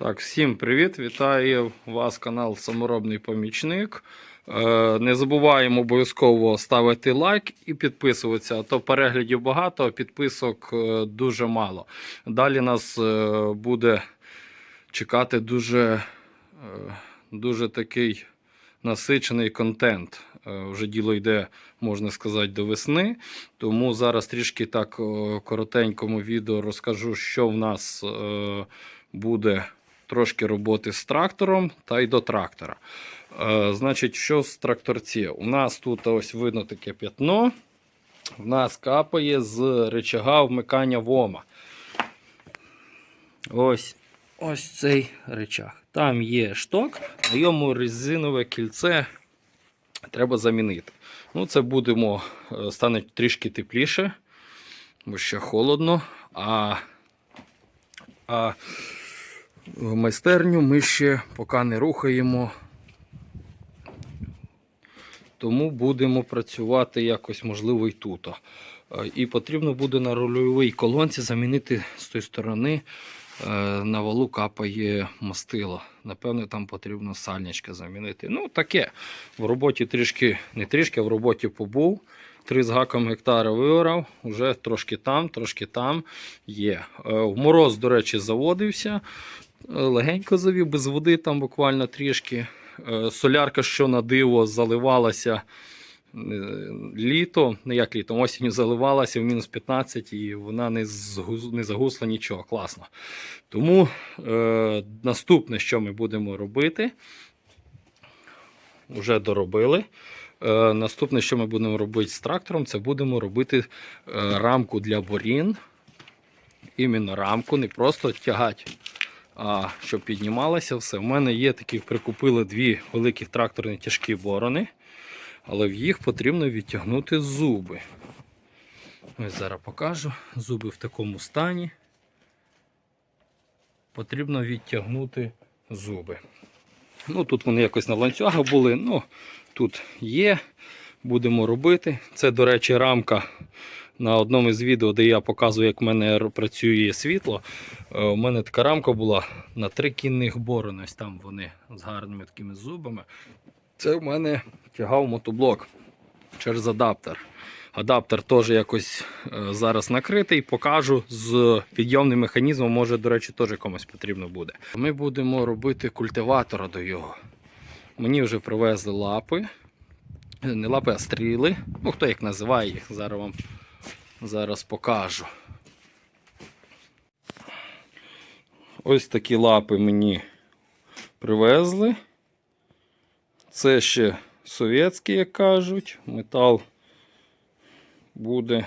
Так, всім привіт! Вітаю вас канал Саморобний Помічник. Е, Не забуваємо обов'язково ставити лайк і підписуватися. А то переглядів багато, а підписок е, дуже мало. Далі нас е, буде чекати дуже, дуже такий насичений контент. Вже діло йде, можна сказати, до весни. Тому зараз трішки так коротенькому відео розкажу, що в нас буде трошки роботи з трактором та й до трактора. Е, значить, що з тракторці? У нас тут ось видно таке п'ятно. В нас капає з речага вмикання вома. Ось, ось цей речаг. Там є шток, на йому резинове кільце треба замінити. Ну, це будемо, е, стане трішки тепліше, бо ще холодно. А, а в майстерню ми ще поки не рухаємо. Тому будемо працювати якось, можливо, і тут. Е, І потрібно буде на рульовій колонці замінити з тої сторони. е, На валу капає мастило. Напевно, там потрібно сальничка замінити. Ну, таке. В роботі трішки, не трішки, в роботі побув. Три з гаком гектара виорав, вже трошки там, трошки там є. Е, В мороз, до речі, заводився. Легенько завів, без води там буквально трішки. Е, Солярка, що на диво, заливалася е, літо, не як літом, осінню заливалася в мінус 15 і вона не, не загусла нічого. Класно. Тому е, наступне, що ми будемо робити, вже доробили. Е, наступне, що ми будемо робити з трактором, це будемо робити е, рамку для борін. Іменно рамку, не просто тягати а, щоб піднімалося все. У мене є такі, прикупили дві великі тракторні тяжкі борони, але в їх потрібно відтягнути зуби. Ось зараз покажу. Зуби в такому стані. Потрібно відтягнути зуби. Ну, Тут вони якось на ланцюгах були, ну тут є. Будемо робити. Це, до речі, рамка на одному із відео, де я показую, як в мене працює світло. Е, У мене така рамка була на три кінних борони. Ось там вони з гарними такими зубами. Це в мене тягав мотоблок через адаптер. Адаптер теж якось е, зараз накритий, покажу з підйомним механізмом, може, до речі, теж комусь потрібно буде. Ми будемо робити культиватора до його. Мені вже привезли лапи. Е, Не лапи, а стріли. Ну, хто як називає їх, зараз вам зараз покажу. Ось такі лапи мені привезли. Це ще совєтські, як кажуть. Метал буде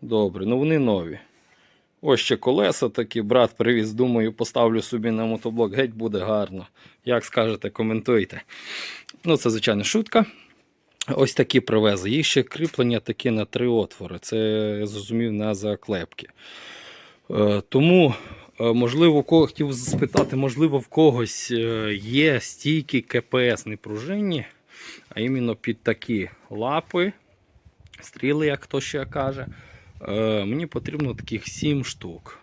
добре. Ну вони нові. Ось ще колеса такі, брат привіз, думаю, поставлю собі на мотоблок, геть буде гарно. Як скажете, коментуйте. Ну, це, звичайно, шутка. Ось такі привезли. Їх ще кріплення такі на три отвори. Це я зрозумів на заклепки. Е, Тому, е, можливо, кого хотів спитати, можливо, в когось е, є стійки КПС не пружинні, а іменно під такі лапи, стріли, як хто ще каже. Мені потрібно таких 7 штук.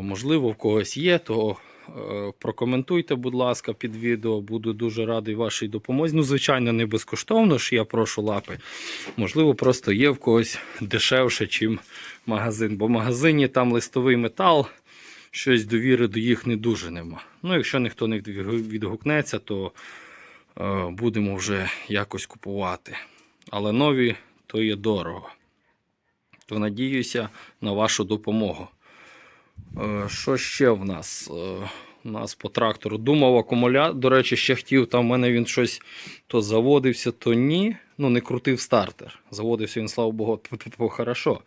Можливо, в когось є, то прокоментуйте, будь ласка, під відео. Буду дуже радий вашій допомозі. Ну, звичайно, не безкоштовно ж я прошу лапи. Можливо, просто є в когось дешевше, ніж магазин. Бо в магазині там листовий метал, щось довіри до їх не дуже нема. Ну, якщо ніхто не відгукнеться, то е, будемо вже якось купувати. Але нові то є дорого. То надіюся на вашу допомогу. Е, Що ще в нас? Е, У нас по трактору думав акумулятор. До речі, ще хотів, там в мене він щось то заводився, то ні. Ну, не крутив стартер. Заводився він, слава Богу, хорошо.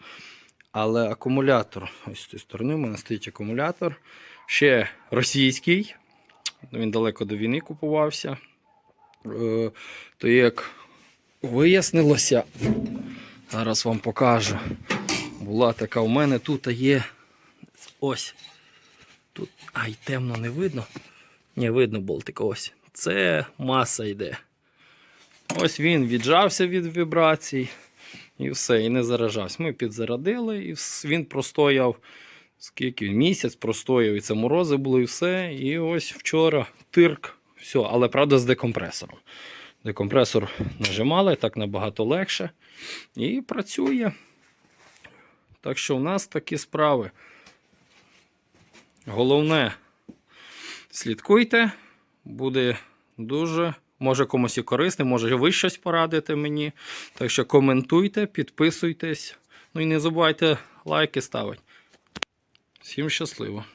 Але акумулятор, ось з цієї сторони, у мене стоїть акумулятор. Ще російський. Він далеко до війни купувався. Е, То як вияснилося, зараз вам покажу. Була така у мене тут є. Ось. Тут. Ай, темно не видно. Не видно болтика ось. Це маса йде. Ось він віджався від вібрацій. І все, і не заражався. Ми підзарадили, і він простояв Скільки місяць простояв, і це морози були, і все. І ось вчора тирк. Все, але правда з декомпресором. Декомпресор нажимали, так набагато легше. І працює. Так що в нас такі справи. Головне, слідкуйте, буде дуже, може комусь і корисне, може ви щось порадите мені. Так що коментуйте, підписуйтесь. Ну і не забувайте лайки ставити. Всім щасливо!